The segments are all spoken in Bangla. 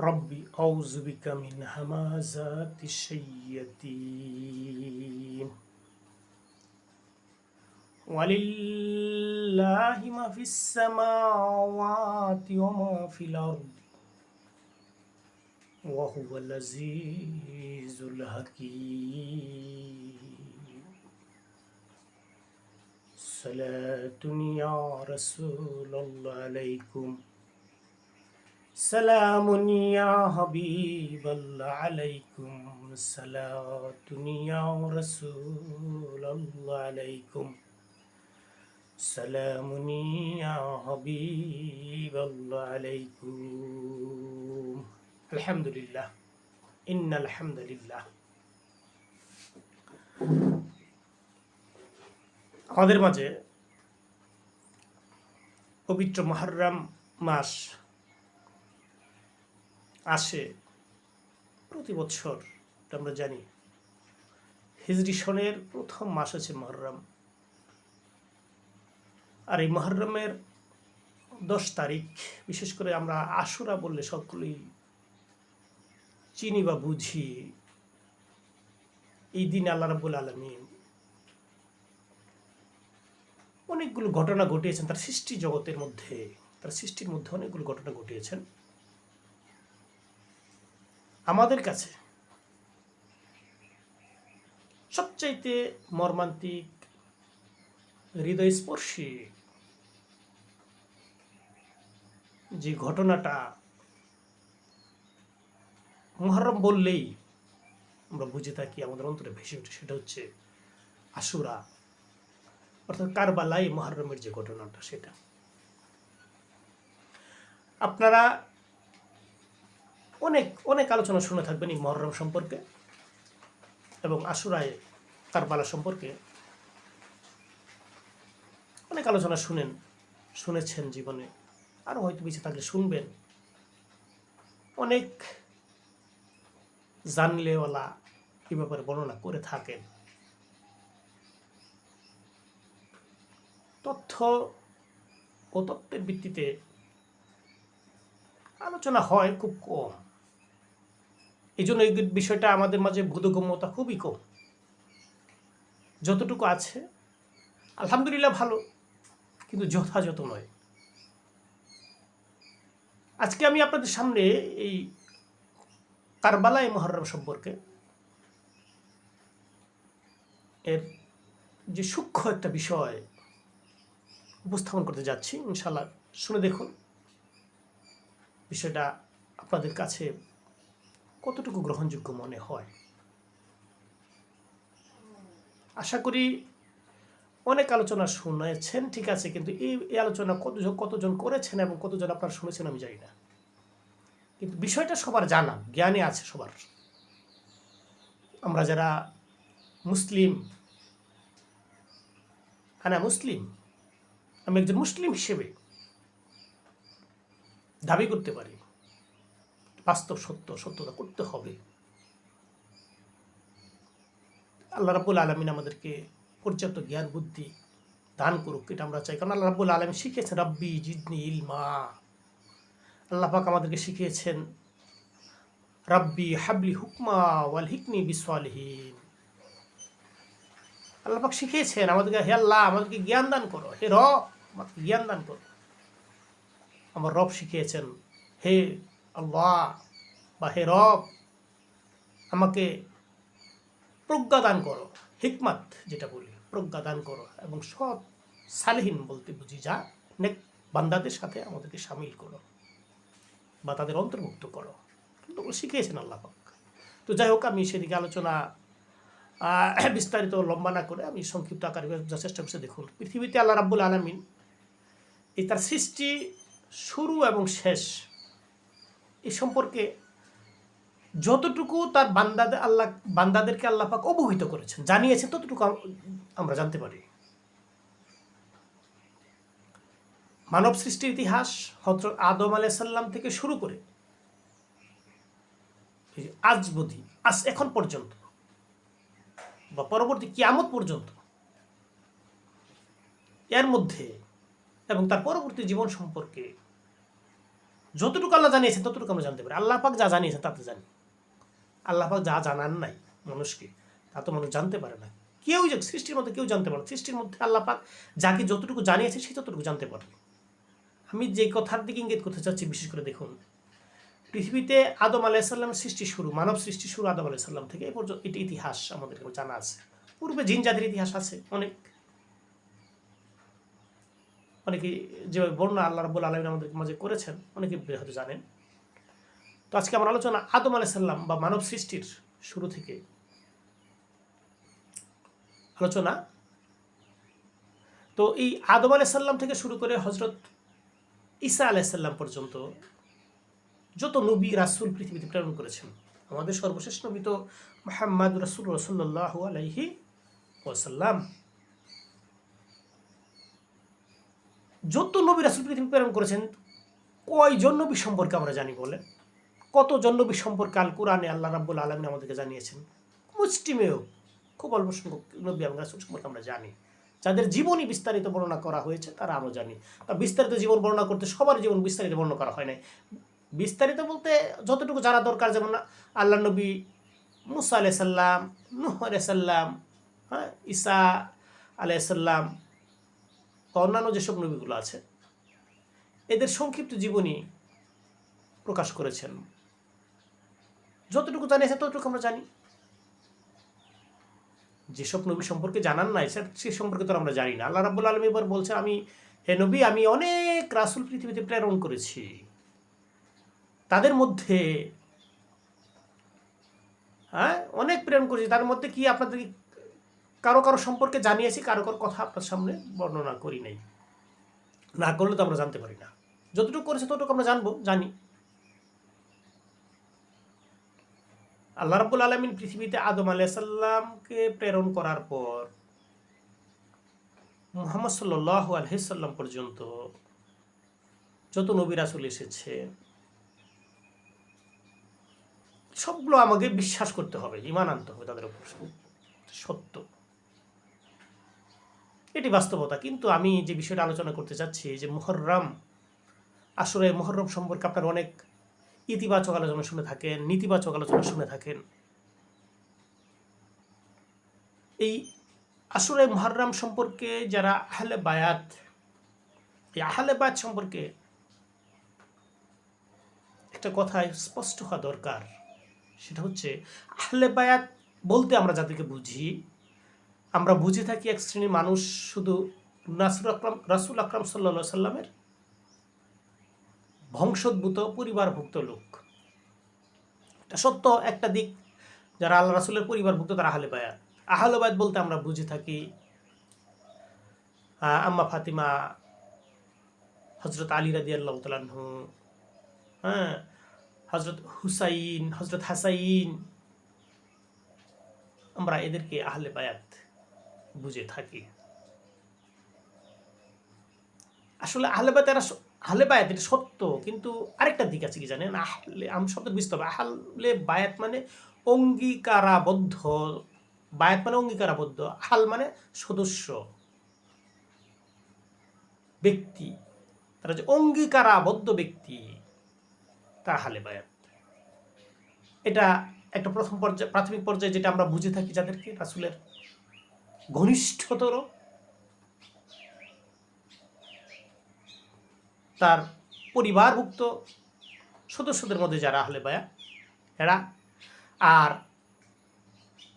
ربي أعوذ بك من همازات الشياطين. ولله ما في السماوات وما في الأرض وهو العزيز الحكيم. صلاة يا رسول الله عليكم. সালামুনিয়া হবিবাল্লা আলাইকুম সালাতুনিয়া রসুল্লাহ আলাইকুম সালামুনিয়া হবিবাল্লা আলাইকুম। আলহামদুলিল্লাহ ইন্ন আলহামদুলিল্লাহ আমাদের মাঝে পবিত্র মহরম মাস আসে। প্রতি বছর আমরা জানি, হিজরি সনের প্রথম মাস আছে মহরম। আর এই মহরমের দশ তারিখ, বিশেষ করে আমরা আশুরা বললে সকলেই চিনি বা বুঝি, এই দিন আল্লাহ রাবুল আলমিন অনেকগুলো ঘটনা ঘটিয়েছেন, তার সৃষ্টি জগতের মধ্যে, তার সৃষ্টির মধ্যে অনেকগুলো ঘটনা ঘটিয়েছেন। আমাদের কাছে সবচাইতে মর্মান্তিক হৃদয়স্পর্শী যে ঘটনাটা মহরম বললেই আমরা বুঝে থাকি, আমাদের অন্তরে ভেসে ওঠে, সেটা হচ্ছে আশুরা, অর্থাৎ কারবালাই মহরমের যে ঘটনাটা সেটা। আপনারা অনেক অনেক আলোচনা শুনে থাকবেন এই মহরম সম্পর্কে এবং আশুরায় কারবালা সম্পর্কে। অনেক আলোচনা শুনেন, শুনেছেন জীবনে। আরও হয়তো বেঁচে থাকলে শুনবেন। অনেক জানলেওয়ালা এ ব্যাপারে বর্ণনা করে থাকেন। তথ্য ও তত্ত্বের ভিত্তিতে আলোচনা হয় খুব কম। এই জন্য এই বিষয়টা আমাদের মাঝে বোধগম্যতা খুবই কম। যতটুকু আছে, আলহামদুলিল্লাহ ভালো, কিন্তু যথাযথ নয়। আজকে আমি আপনাদের সামনে এই কারবালাই মহরম সম্পর্কে এর যে সূক্ষ্ম একটা বিষয় উপস্থাপন করতে যাচ্ছি ইনশাল্লাহ শুনে দেখুন। বিষয়টা আপনাদের কাছে কতটুকু গ্রহণযোগ্য মনে হয়? আশা করি অনেক আলোচনা শুনেছেন, ঠিক আছে, কিন্তু এই আলোচনা কতজন কতজন করেছেন এবং কতজন আপনারা শুনেছেন আমি জানি না। কিন্তু বিষয়টা সবার জানা, জ্ঞানে আছে সবার। আমরা যারা মুসলিম হ্যাঁ মুসলিম, আমি একজন মুসলিম হিসেবে দাবি করতে পারি। বাস্তব সত্য, সত্যতা করতে হবে। আল্লাহ রাবুল আলমিন আমাদেরকে পর্যাপ্ত জ্ঞান, বুদ্ধি দান করুক, এটা আমরা চাই। কারণ আল্লাহ রাবুল আলম শিখিয়েছেন, রব্বি জিদনি ইলমা। আল্লাহ পাক আমাদেরকে শিখিয়েছেন, রব্বি হাবলি হুকমা ওয়াল হিকনি বিসওয়ালহীন। আল্লাহ পাক শিখিয়েছেন আমাদেরকে, হে আল্লাহ, আমাদেরকে জ্ঞান দান করো। হে রব, আমাদেরকে জ্ঞান দান করো। আমার রব শিখিয়েছেন, হে আল্লাহ বা হে রব, আমাকে প্রজ্ঞা দান করো, হিকমাত যেটা বলি, প্রজ্ঞা দান করো এবং সৎ সালহীন বলতে বুঝি যা নেক বান্দাদের সাথে আমাদেরকে সামিল করো বা তাদের অন্তর্ভুক্ত করো। ওগুলো শিখিয়েছেন আল্লাহ তো যাই হোক, আমি সেদিকে আলোচনা বিস্তারিত লম্বা না করে আমি সংক্ষিপ্ত আকারে যা চেষ্টা করছি, দেখুন। পৃথিবীতে আল্লাহ রাব্বুল আলমিন এই তার সৃষ্টি শুরু এবং শেষ এ সম্পর্কে যতটুকু তার বান্দাদের আল্লাহ, বান্দাদেরকে আল্লাহ পাক অবহিত করেছেন, জানিয়েছেন, ততটুকু আমরা জানতে পারি। মানব সৃষ্টির ইতিহাস হজরত আদম আলাইসাল্লাম থেকে শুরু করে আজ বধি, আজ এখন পর্যন্ত বা পরবর্তী কিয়ামত পর্যন্ত এর মধ্যে এবং তার পরবর্তী জীবন সম্পর্কে যতটুকু আল্লাহ জানিয়েছেন, ততটুকু আমরা জানতে পারি। আল্লাহ পাক যা জানিয়েছেন তাতে জানি। আল্লাহ পাক যা জানান নাই মানুষকে, তা তো মানুষ জানতে পারে না। কেউ যে সৃষ্টির মধ্যে কেউ জানতে পারে। সৃষ্টির মধ্যে আল্লাহ পাক যাকে যতটুকু জানিয়েছে সে ততটুকু জানতে পারবে আমি যে কথার দিকে ইঙ্গিত করতে চাচ্ছি, বিশেষ করে দেখুন, পৃথিবীতে আদম আলাইসাল্লাম সৃষ্টি শুরু, মানব সৃষ্টি শুরু আদম আলাইসাল্লাম থেকে। এই পর্যন্ত এটি ইতিহাস আমাদের জানা আছে। পূর্বে জিন জাতির ইতিহাস আছে, অনেক। অনেকে যেভাবে বর্ণনা আল্লাহ রব্বুল আলমিন আমাদের মাঝে করেছেন, অনেকে হয়তো জানেন। তো আজকে আমার আলোচনা আদম আলাইসাল্লাম বা মানব সৃষ্টির শুরু থেকে। আলোচনা। তো এই আদম আলাইসাল্লাম থেকে শুরু করে হজরত ঈসা আলাইসাল্লাম পর্যন্ত যত নবী, রাসুল পৃথিবীতে প্রেরণ করেছেন, আমাদের সর্বশেষ নবী তো মোহাম্মদ রাসুল রসুল্লাহ আলাইহি ওসাল্লাম যত নবী রাসুল পৃথিবী প্রেরণ করেছেন, কয়জন নবী সম্পর্কে আমরা জানি বলে কতজন নবী সম্পর্কে আল কোরআনে আল্লাহ রাব্বুল আলমিন আমাদেরকে জানিয়েছেন? মুষ্টিমেয় খুব অল্প সংখ্যক নবী এবং রাসুল সম্পর্কে আমরা জানি। যাদের জীবনী বিস্তারিত বর্ণনা করা হয়েছে, তারা আমরা জানি। তা বিস্তারিত জীবন বর্ণনা করতে সবার জীবন বিস্তারিত বর্ণনা করা হয় নাই। বিস্তারিত বলতে যতটুকু জানা দরকার, যেমন আল্লাহ নবী মুসা আলাইসাল্লাম নুহ আলাইসাল্লাম হ্যাঁ ঈসা আলাইসাল্লাম বা অন্যান্য যেসব নবীগুলো আছে, এদের সংক্ষিপ্ত জীবনী প্রকাশ করেছেন। যতটুকু জানিয়েছে ততটুকু আমরা জানি। যেসব নবী সম্পর্কে জানান নাই স্যার সে সম্পর্কে তো আমরা জানি না। আল্লাহ রাবুল আলম এবার বলছে, আমি, হে নবী, আমি অনেক রাসুল পৃথিবীতে প্রেরণ করেছি। তাদের মধ্যে হ্যাঁ অনেক প্রেরণ করেছি। তার মধ্যে কি আপনাদের কারও কারও সম্পর্কে জানিয়েছি, কারও কারও কথা আপনার সামনে বর্ণনা করি নাই। না করলে তো আমরা জানতে পারি না। যতটুকু করেছে ততটুকু আমরা জানব, জানি। আল্লাহ রাবুল আলমিন পৃথিবীতে আদম আলাইসাল্লামকে প্রেরণ করার পর মোহাম্মদ সাল্লাহ আলহিসাল্লাম পর্যন্ত যত নবী রাসুল এসেছে, সবগুলো আমাকে বিশ্বাস করতে হবে ইমান আনতে হবে তাদের উপর। সত্য। এটি বাস্তবতা। কিন্তু আমি যে বিষয়টা আলোচনা করতে চাচ্ছি, যে মোহরম আসলে মোহরম সম্পর্কে আপনার অনেক ইতিবাচক আলোচনা শুনে থাকেন, নেতিবাচক আলোচনা শুনে থাকেন। এই আসলে মহরম সম্পর্কে যারা আহলে বায়াত, এই আহলে বায়াত সম্পর্কে একটা কথা স্পষ্ট হওয়া দরকার। সেটা হচ্ছে, আহলে বায়াত বলতে আমরা যাদেরকে বুঝি আমরা বুঝে থাকি এক শ্রেণির মানুষ শুধু নাসরুল আকরাম, রাসুল আকরাম সাল্লা সাল্লামের বংশোদ্ভূত, পরিবারভুক্ত লোক। এটা সত্য একটা দিক, যারা আল্লাহ রাসুলের পরিবারভুক্ত, তারা আহলে বায়াত। আহলে বায়াত বলতে আমরা বুঝে থাকি আম্মা ফাতিমা হজরত আলী রাদি আল্লাহ তালাহু হ্যাঁ হজরত হুসাইন হজরত হাসাইন। আমরা এদেরকে আহলে বায়াত বুঝে থাকি। আসলে আহলে বায়াত এরা আহলে বায়াত এটা সত্য, কিন্তু আরেকটা দিক আছে কি জানেন? আহলে আম শব্দ বুঝতে হবে। আহলে বায়াত মানে অঙ্গীকারাবদ্ধ। বায়াত মানে অঙ্গীকারাবদ্ধ। আহাল মানে সদস্য। ব্যক্তি। তারা যে অঙ্গীকারাবদ্ধ ব্যক্তি তারা হালে বায়াত এটা একটা প্রথম পর্যায়ে, প্রাথমিক পর্যায়ে যেটা আমরা বুঝে থাকি যাদেরকে, রাসুলের ঘনিষ্ঠতর। তার পরিবারভুক্ত সদস্যদের মধ্যে যারা আহলে বায়া এরা। আর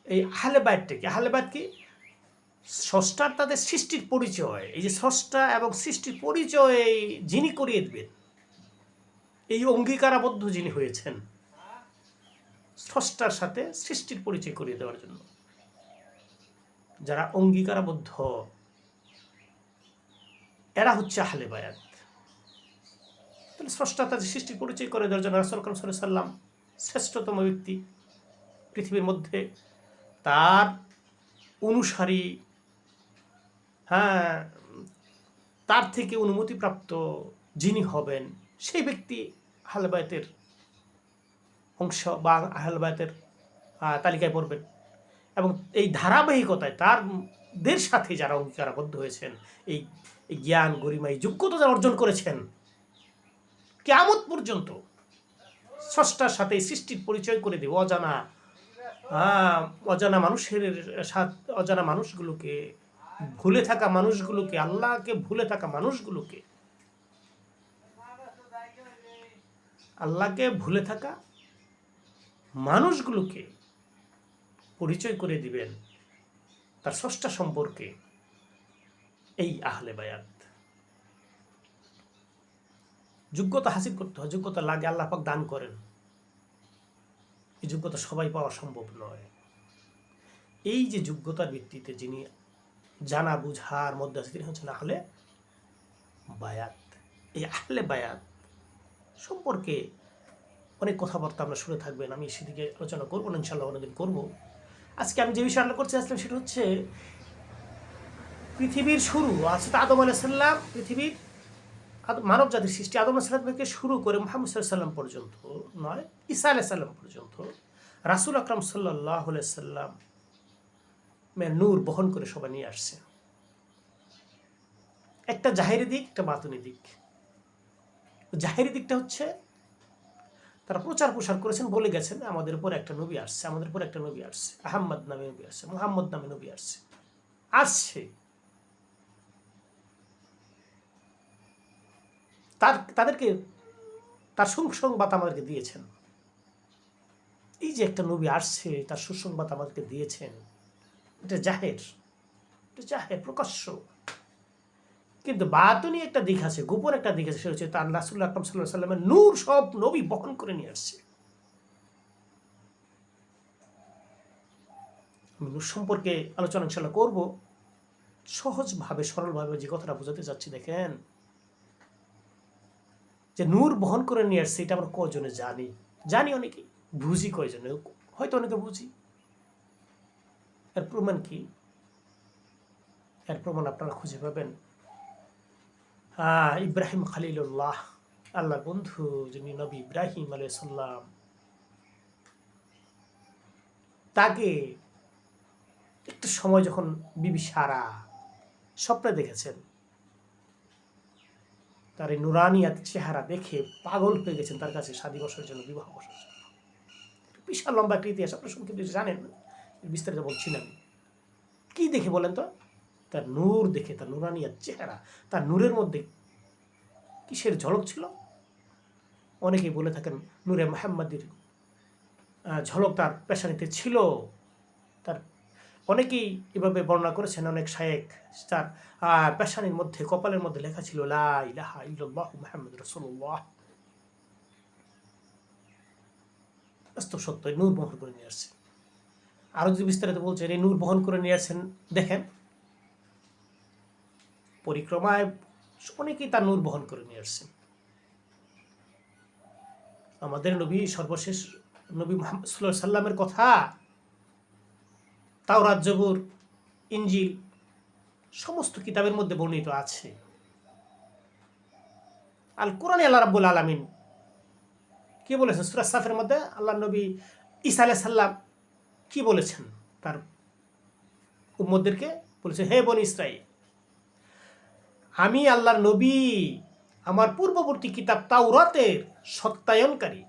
এই আহলে বায়াতটা কি আহলে বায়াত কি? স্রষ্টার তাদের সৃষ্টির পরিচয়, এই যে স্রষ্টা এবং সৃষ্টির পরিচয় যিনি করিয়ে দেবেন, এই অঙ্গীকারাবদ্ধ যিনি হয়েছেন, স্রষ্টার সাথে সৃষ্টির পরিচয় করিয়ে দেওয়ার জন্য। যারা অঙ্গীকারাবদ্ধ, এরা হচ্ছে আহলে বায়াত। তাহলে স্রষ্টা তাদের সৃষ্টির পরিচয় করে দেওয়ার জন্য রাসুল কালাম সাল্লাম শ্রেষ্ঠতম ব্যক্তি পৃথিবীর মধ্যে। তার অনুসারী হ্যাঁ তার থেকে অনুমতিপ্রাপ্ত যিনি হবেন, সেই ব্যক্তি আহলবায়তের অংশ বা আহলবায়তের তালিকায় পড়বেন। এবং এই ধারাবাহিকতায় তারদের সাথে যারা অঙ্গীকারাবদ্ধ হয়েছেন, এই জ্ঞান, গরিমা, এই যোগ্যতা যারা অর্জন করেছেন কেমত পর্যন্ত স্রষ্টার সাথে সৃষ্টির পরিচয় করে দেব। অজানা অজানা মানুষের অজানা মানুষগুলোকে, ভুলে থাকা মানুষগুলোকে, আল্লাহকে ভুলে থাকা মানুষগুলোকে, আল্লাহকে ভুলে থাকা মানুষগুলোকে পরিচয় করে দিবেন তার স্রষ্টা সম্পর্কে এই আহলে বায়াত। যোগ্যতা হাসিল করতে হয়, যোগ্যতা লাগে, আল্লাহ পাক দান করেন। এই যোগ্যতা সবাই পাওয়া সম্ভব নয়। এই যে যোগ্যতার ভিত্তিতে যিনি জানা, বুঝার মধ্যে আছে, তিনি হচ্ছেন আহলে বায়াত। এই আহলে বায়াত সম্পর্কে অনেক কথাবার্তা আমরা শুনে থাকবেন, আমি সেদিকে আলোচনা করব না ইনশাল্লাহ অন্যদিন করব। আজকে আমি যে বিষয়ে আলোচনা করতে আসলাম সেটা হচ্ছে পৃথিবীর শুরু তো আদম আলাইসাল্লাম পৃথিবীর মানব জাতির সৃষ্টি আদম আলাইসাল্লাম থেকে শুরু করে মোহাম্মদ সাল্লাম পর্যন্ত নয়, ঈসা আলাইসাল্লাম পর্যন্ত রাসুল আকরাম সাল্লাহ সাল্লাম নূর বহন করে সবাই নিয়ে আসছে। একটা জাহেরি দিক, একটা বাতুনি দিক। জাহেরি দিকটা হচ্ছে তারা প্রচার প্রসার করেছেন বলে গেছেন, আমাদের উপর একটা নবী আসছে, আমাদের উপর একটা নবী আসছে, আহম্মদ নামে নবী আসছে, মোহাম্মদ নামে নবী আসছে। আসছে। তার, তাদেরকে, তার সুসংবাদ আমাদেরকে দিয়েছেন। এই যে একটা নবী আসছে, তার সুসংবাদ আমাদেরকে দিয়েছেন, এটা জাহের এটা জাহের, প্রকাশ্য। কিন্তু বাতনি একটা দিক আছে, গোপন একটা দিক আছে, সেটা হচ্ছে তার রাসুল্লাহ আকরম সাল্লাহ সাল্লামের নূর সব নবী বহন করে নিয়ে আসছে। আমি নূর সম্পর্কে আলোচনা ইনশাল্লাহ করব। সহজভাবে, সরলভাবে যে কথাটা বোঝাতে চাচ্ছি, দেখেন, যে নূর বহন করে নিয়ে আসছে, এটা আমরা কজনে জানি? জানি অনেকে বুঝি কয়জনে, হয়তো অনেকে বুঝি। এর প্রমাণ কি? এর প্রমাণ আপনারা খুঁজে পাবেন। ইব্রাহিম খালিলুল্লাহ, আল্লাহর বন্ধু যিনি নবী ইব্রাহিম আলাইসাল্লাম তাকে একটা সময় যখন বিবি সারা স্বপ্নে দেখেছেন, তার এই নুরানিয়াত চেহারা দেখে পাগল হয়ে গেছেন তার কাছে শাদী বসার জন্য বিবাহ বসার জন্য। বিশাল লম্বা একটা ইতিহাস, আপনার কিছু জানেন বিস্তারিত বলছি না কি দেখে বলেন তো? তার নূর দেখে তার নুরানিয়ার চেহারা তার নূরের মধ্যে কিসের ঝলক ছিল? অনেকেই বলে থাকেন নূরে মাহাম্মাদির আহ, ঝলক তার পেশানিতে ছিল। তার অনেকেই এভাবে বর্ণনা করেছেন অনেক শায়েক তার পেশানির মধ্যে কপালের মধ্যে লেখা ছিল লা ইলাহা ইল্লাল্লাহ মুহাম্মদ রাসূলুল্লাহ। বাস্তব সত্য নূর বহন করে নিয়ে আসছে আরও যদি বিস্তারিত বলছেন এই নূর বহন করে নিয়ে আসছেন দেখেন পরিক্রমায় অনেকেই তার নূর বহন করে নিয়ে আসছেন। আমাদের নবী সর্বশেষ নবী মোহাম্মদ সাল্লামের কথা তাও রাজ্যবুর ইঞ্জিল সমস্ত কিতাবের মধ্যে বর্ণিত আছে। আল কোরআনে আল্লাহ রাব্বুল আলামিন কি বলেছেন? সূরা সাফের মধ্যে আল্লাহ নবী ঈসা আলাইহিস সাল্লাম কি বলেছেন? তার উম্মতদেরকে বলেছে, হে বনি ইসরাইল আমি আল্লাহর নবী, আমার পূর্ববর্তী কিতাব তাওরাতের সত্যায়নকারী।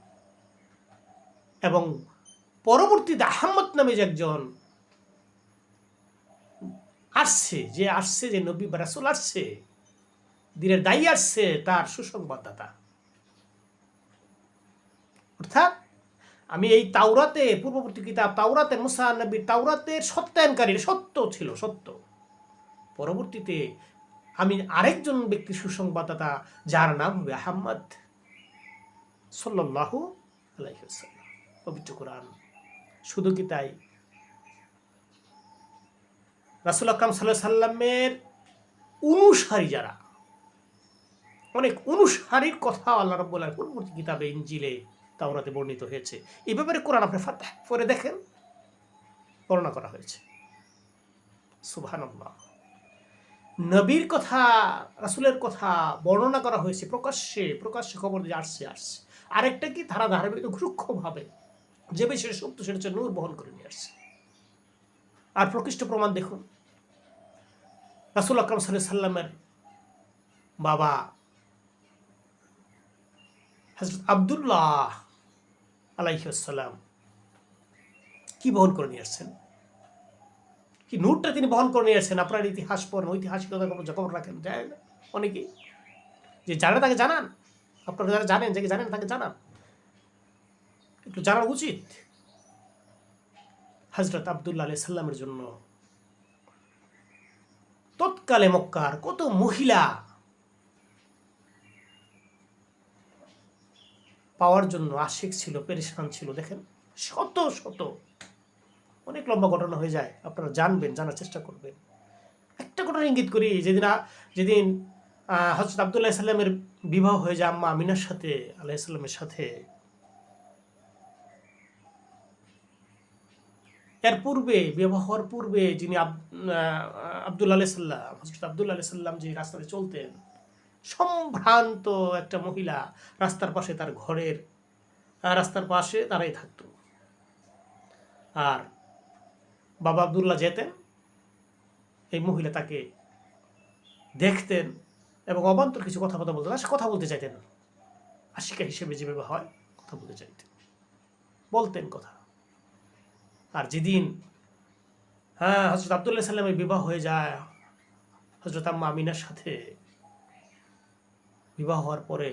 এবং পরবর্তীতে আহম্মদ নামে যে একজন আসছে, যে আসছে, যে নবী রাসূল আসছে, দিনের দায়ী আসছে, তার সুসংবাদদাতা। অর্থাৎ আমি এই তাওরাতে, পূর্ববর্তী কিতাব তাওরাতে, মুসা নবীর তাওরাতের সত্যায়নকারী, সত্য ছিল, সত্য। পরবর্তীতে আমি আরেকজন ব্যক্তি সুসংবাদদাতা যার নাম হবে আহম্মদ সাল্লাল্লাহু আলাইহি ওয়াসাল্লাম। পবিত্র কোরআন। শুধু কি তাই? রাসুল আকরাম সাল্লাহ সাল্লামের অনুসারী যারা, অনেক অনুসারীর কথা আল্লাহ রব্বুল পূর্ববর্তী কিতাবে ইঞ্জিলে তাওরাতে বর্ণিত হয়েছে। এই ব্যাপারে কোরআন আপনি ফাতাহ পরে দেখেন, বর্ণনা করা হয়েছে। সুবহানাল্লাহ। নবীর কথা, রাসুলের কথা বর্ণনা করা হয়েছে, প্রকাশ্যে প্রকাশ্যে খবর দিয়ে আসছে আসছে। আরেকটা কি? তারা ধারাবাহিক সূক্ষ্মভাবে যে বিষয়ে সত্য সেটা হচ্ছে নূর বহন করে নিয়ে আসছে। আর প্রকৃষ্ট প্রমাণ দেখুন। রাসুল আকরম সাল্লাহ সাল্লামের বাবা হজরত আবদুল্লাহ আলাইসাল্লাম কি বহন করে নিয়ে আসছেন? কি নূরটা তিনি বহন করে নিয়ে আসছেন আপনার ইতিহাস পড়েন, ঐতিহাসিকতা কোনো খবর রাখেন যায় না অনেকেই। যে জানে তাকে জানান, আপনারা যারা জানেন, যাকে জানেন তাকে জানান। একটু জানা উচিত। হজরত আবদুল্লা আলি সাল্লামের জন্য। তৎকালে মক্কার কত মহিলা পাওয়ার জন্য আশিক ছিল, পেরেশান ছিল, দেখেন, শত শত। অনেক লম্বা ঘটনা হয়ে যায়। আপনারা জানবেন জানার চেষ্টা করবেন। একটা ঘটনা ইঙ্গিত করি যেদিন যেদিন হজরত আবদুল্লাহ সাল্লামের বিবাহ হয়ে যায় আম্মা আমিনার সাথে আলাইসাল্লামের সাথে। এর পূর্বে বিবাহ হওয়ার পূর্বে যিনি আব- আহ, আব্দুল্লাহ আলাইহি সাল্লাম হজরত আবদুল্লাহ আলাইহি সাল্লাম যে রাস্তাতে চলতেন সম্ভ্রান্ত একটা মহিলা রাস্তার পাশে তার ঘরের রাস্তার পাশে তারাই থাকতো। আর বাবা আবদুল্লাহ যেতেন, এই মহিলা তাকে দেখতেন এবং অবান্তর কিছু কথা কথা বলতেন আর কথা বলতে চাইতেন আশিকা হিসেবে যেভাবে হয়, কথা বলতে চাইতেন। বলতেন কথা। আর যেদিন হ্যাঁ হজরত আবদুল্লাহ সাল্লামের বিবাহ হয়ে যায় হজরত আম্মা আমিনার সাথে বিবাহ হওয়ার পরে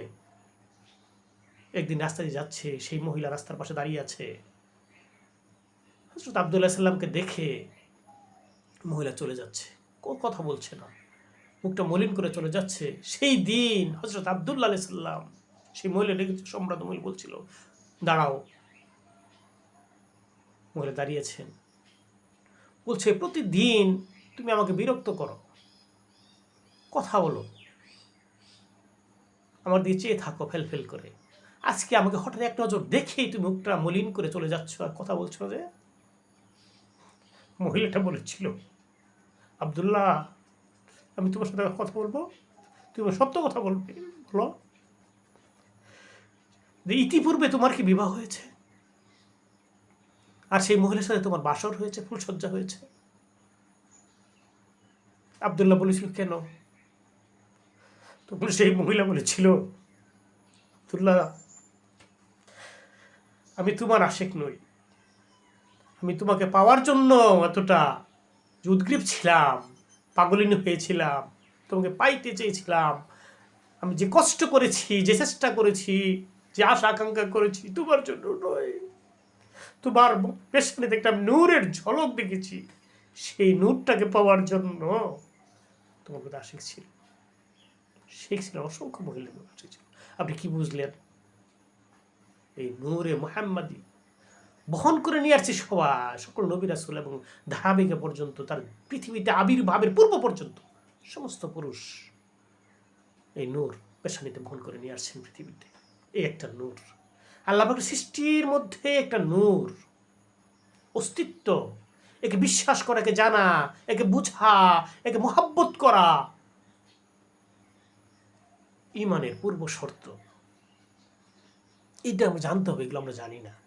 একদিন রাস্তা দিয়ে যাচ্ছে, সেই মহিলা রাস্তার পাশে দাঁড়িয়ে আছে। হজরত আবদুল্লাহ সাল্লামকে দেখে মহিলা চলে যাচ্ছে। কোনো কথা বলছে না? মুখটা মলিন করে চলে যাচ্ছে। সেই দিন হজরত আবদুল্লাহ আলাইহি সাল্লাম সেই মহিলা ডেকেছে সম্রাট মহিলা বলছিল, দাঁড়াও। মহিলা দাঁড়িয়েছেন। বলছে, প্রতিদিন তুমি আমাকে বিরক্ত করো। কথা বলো। আমার দিয়ে চেয়ে থাকো ফেল ফেল করে। আজকে আমাকে হঠাৎ এক নজর দেখেই তুমি মুখটা মলিন করে চলে যাচ্ছ আর কথা বলছো যে মহিলাটা বলেছিল, আবদুল্লাহ, আমি তোমার সাথে কথা বলব, তুমি সত্য কথা বলবে বলো। যে ইতিপূর্বে তোমার কি বিবাহ হয়েছে? আর সেই মহিলার সাথে তোমার বাসর হয়েছে ফুলসজ্জা হয়েছে? আবদুল্লাহ বলেছিল, কেন? তখন সেই মহিলা বলেছিল, আবদুল্লাহ, আমি তোমার আশেক নই। আমি তোমাকে পাওয়ার জন্য এতটা উদ্গ্রীব ছিলাম, পাগলিনী হয়েছিলাম, তোমাকে পাইতে চেয়েছিলাম। আমি যে কষ্ট করেছি, যে চেষ্টা করেছি, যে আশা আকাঙ্ক্ষা করেছি, তোমার জন্য নয়। তোমার পেছনে একটা নূরের ঝলক দেখেছি। সেই নূরটাকে পাওয়ার জন্য তোমার মধ্যে আশিক ছিল। শেখ ছিল অসংখ্য মহিলা আপনি কি বুঝলেন? এই নূরে মোহাম্মদী বহন করে নিয়ে আসছে সবাই সকল নবী রাসুল এবং ধারাবাহিকা পর্যন্ত, তার পৃথিবীতে আবির্ভাবের পূর্ব পর্যন্ত সমস্ত পুরুষ এই নূর পেশানিতে বহন করে নিয়ে আসছেন পৃথিবীতে। এই একটা নূর। আল্লাহবাকের সৃষ্টির মধ্যে একটা নূর। অস্তিত্ব। একে বিশ্বাস করা, একে জানা, একে বুঝা, একে মোহাব্বত করা। ইমানের পূর্ব শর্ত। এটা আমরা জানতে হবে, এগুলো আমরা জানি না।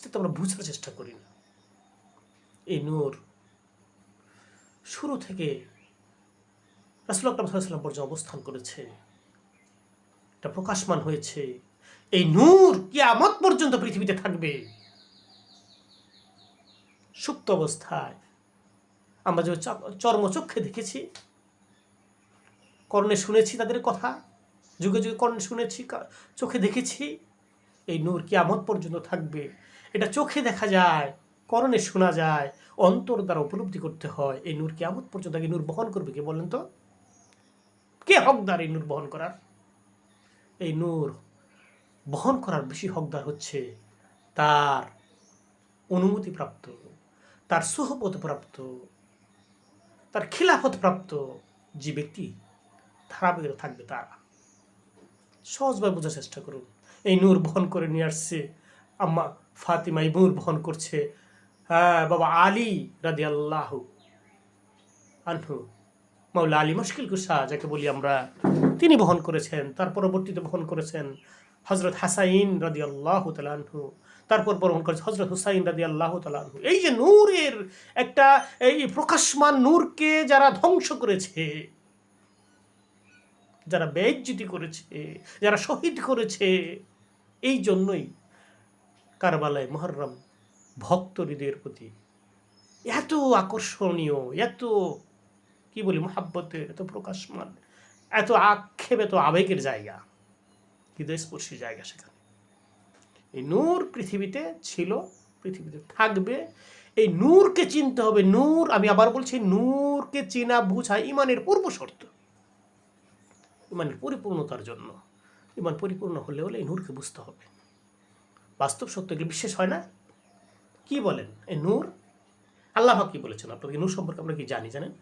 তো আমরা বুঝার চেষ্টা করি না। এই নূর শুরু থেকে রাসুল আকরাম সাল্লাম পর্যন্ত অবস্থান করেছে। এটা প্রকাশমান হয়েছে। এই নূর কিয়ামত পর্যন্ত পৃথিবীতে থাকবে। সুপ্ত অবস্থায় আমরা যে চর্মচক্ষে দেখেছি, কর্ণে শুনেছি তাদের কথা, যুগে যুগে কর্ণে শুনেছি চোখে দেখেছি, এই নূর কিয়ামত পর্যন্ত থাকবে। এটা চোখে দেখা যায়, করণে শোনা যায়, অন্তর দ্বারা উপলব্ধি করতে হয়। এই নূর কিয়ামত পর্যন্ত আগে নূর বহন করবে কে বলেন তো? কে হকদার এই নূর বহন করার? এই নূর বহন করার বেশি হকদার হচ্ছে তার অনুমতি প্রাপ্ত তার সুহবত প্রাপ্ত তার খিলাফত প্রাপ্ত যে ব্যক্তি ধারাবাহিক থাকবে তারা। সহজভাবে বোঝার চেষ্টা করুন। এই নূর বহন করে নিয়ে আসছে আম্মা ফাতিমা এই নূর বহন করছে। হ্যাঁ বাবা আলী রাদি আল্লাহ আনহু। মাওলা আলী মুশকিল কুসা যাকে বলি আমরা, তিনি বহন করেছেন, তার পরবর্তীতে বহন করেছেন হজরত হাসাইন রাদি আল্লাহ তালানহু তারপর বহন করেছে হজরত হুসাইন রাদি আল্লাহ তালানহু এই যে নূরের একটা, এই প্রকাশমান নূরকে যারা ধ্বংস করেছে, যারা বেজ্জিতি করেছে, যারা শহীদ করেছে, এই জন্যই কারবালায় মহরম ভক্ত হৃদয়ের প্রতি। এত আকর্ষণীয়, এত, কি বলি মহাব্বতের এত প্রকাশমান, এত আক্ষেপ, এত আবেগের জায়গা, হৃদয়স্পর্শী জায়গা সেখানে। এই নূর পৃথিবীতে ছিল, পৃথিবীতে থাকবে। এই নূরকে চিনতে হবে, নূর, আমি আবার বলছি, নূরকে চেনা, বুঝা ইমানের পূর্ব শর্ত। ইমানের পরিপূর্ণতার জন্য, ইমান পরিপূর্ণ হলে হলে এই নূরকে বুঝতে হবে। বাস্তব সত্য এগুলো বিশ্বাস হয় না? কি বলেন? এই নূর? আল্লাহ কি বলেছেন? আপনাদের নূর সম্পর্কে আমরা কি জানি, জানেন?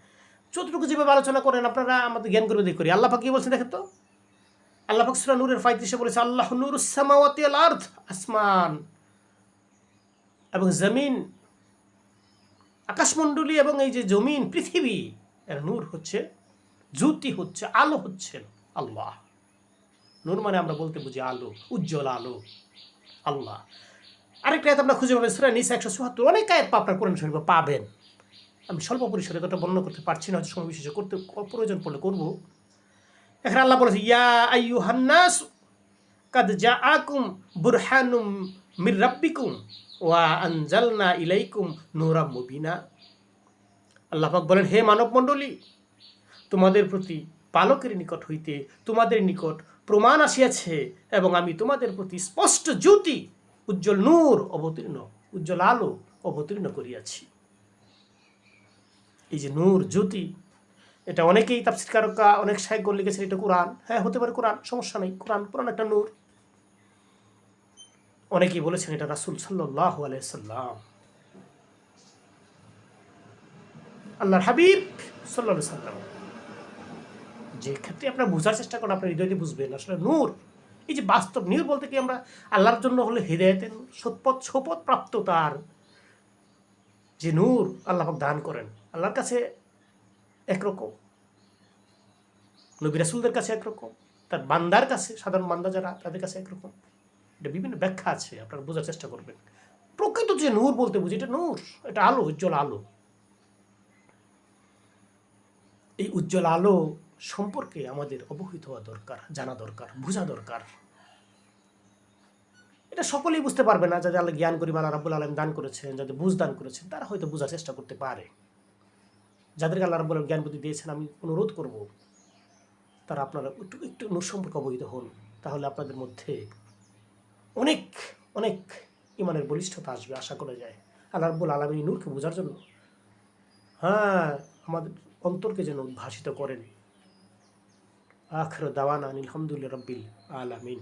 যতটুকু যেভাবে আলোচনা করেন, আপনারা আমাদের জ্ঞান করে দিয়ে করি। আল্লাহ কি বলছেন দেখেন তো? আল্লাহ সুরা নূরের ফাইত্রিশে বলেছে, আল্লাহ নূর আর্থ আসমান এবং জমিন, আকাশমণ্ডলী এবং এই যে জমিন, পৃথিবী, এর নূর হচ্ছে, জ্যোতি হচ্ছে, আলো হচ্ছেন আল্লাহ। নূর মানে আমরা বলতে বুঝি আলো, উজ্জ্বল আলো। আল্লাহ। আরেকটা আয়াত আমরা খুঁজে পাবেন সুরা নিসা একশো চুয়াত্তর। অনেক আয়াত আপনার কোরআন শরীফে পাবেন। আমি স্বল্প পরিসরে এতটা বর্ণনা করতে পারছি না সময় বিশেষ করতে প্রয়োজন পড়লে করব। এখানে আল্লাহ বলেছে, ইয়া আইয়ু হান্নাস কাদ জা আকুম বুরহানুম মির রাব্বিকুম ওয়া আনজালনা ইলাইকুম নূরা মুবিনা। আল্লাহ পাক বলেন, হে মানব মণ্ডলী তোমাদের প্রতি পালকের নিকট হইতে তোমাদের নিকট প্রমাণ আসিয়াছে এবং আমি তোমাদের প্রতি স্পষ্ট জ্যোতি, উজ্জ্বল নূর, অবতীর্ণ, উজ্জ্বল আলো অবতীর্ণ করিয়াছি। এই যে নূর, জ্যোতি, এটা অনেকেই তাফসিরকারকা অনেক সাহিত্য লিখেছেন, এটা কোরআন। হ্যাঁ হতে পারে কোরআন, সমস্যা নেই, কোরআন কোরআন একটা নূর। অনেকেই বলেছেন এটা রাসুল সাল্লাহ আলাইসাল্লাম আল্লাহর হাবিব সাল্লাহ সাল্লাম। যে ক্ষেত্রে আপনার বোঝার চেষ্টা করেন, আপনার হৃদয়তে বুঝবেন। আসলে নূর, এই যে বাস্তব, নূর বলতে কি আমরা আল্লাহর জন্য হলে হৃদয়তের সৎপথ, সপথ প্রাপ্ত তার যে নূর আল্লাহ দান করেন। আল্লাহর কাছে একরকম। নবী রাসুলদের কাছে একরকম। তার বান্দার কাছে, সাধারণ বান্দা যারা, তাদের কাছে একরকম। এটা বিভিন্ন ব্যাখ্যা আছে, আপনারা বোঝার চেষ্টা করবেন। প্রকৃত যে নূর বলতে বুঝি, এটা নূর, এটা আলো, উজ্জ্বল আলো। এই উজ্জ্বল আলো সম্পর্কে আমাদের অবহিত হওয়া দরকার, জানা দরকার, বোঝা দরকার। এটা সকলেই বুঝতে পারবে না যাদের আল্লাহ জ্ঞান করি আল্লাহ রাবুল আলম দান করেছেন, যাদের বুঝ দান করেছেন, তারা হয়তো বোঝার চেষ্টা করতে পারে। যাদেরকে আল্লাহ রাবুল জ্ঞান বুদ্ধি দিয়েছেন, আমি অনুরোধ করব, তারা আপনারা একটু একটু সম্পর্কে অবহিত হন, তাহলে আপনাদের মধ্যে অনেক অনেক ইমানের বলিষ্ঠতা আসবে, আশা করা যায়। আল্লাহ রাবুল আলমী নূরকে বোঝার জন্য হ্যাঁ আমাদের অন্তরকে যেন উদ্ভাসিত করেন। আখর দাওয়ান আলহামদুলিল্লাহ রব্বিল আলামিন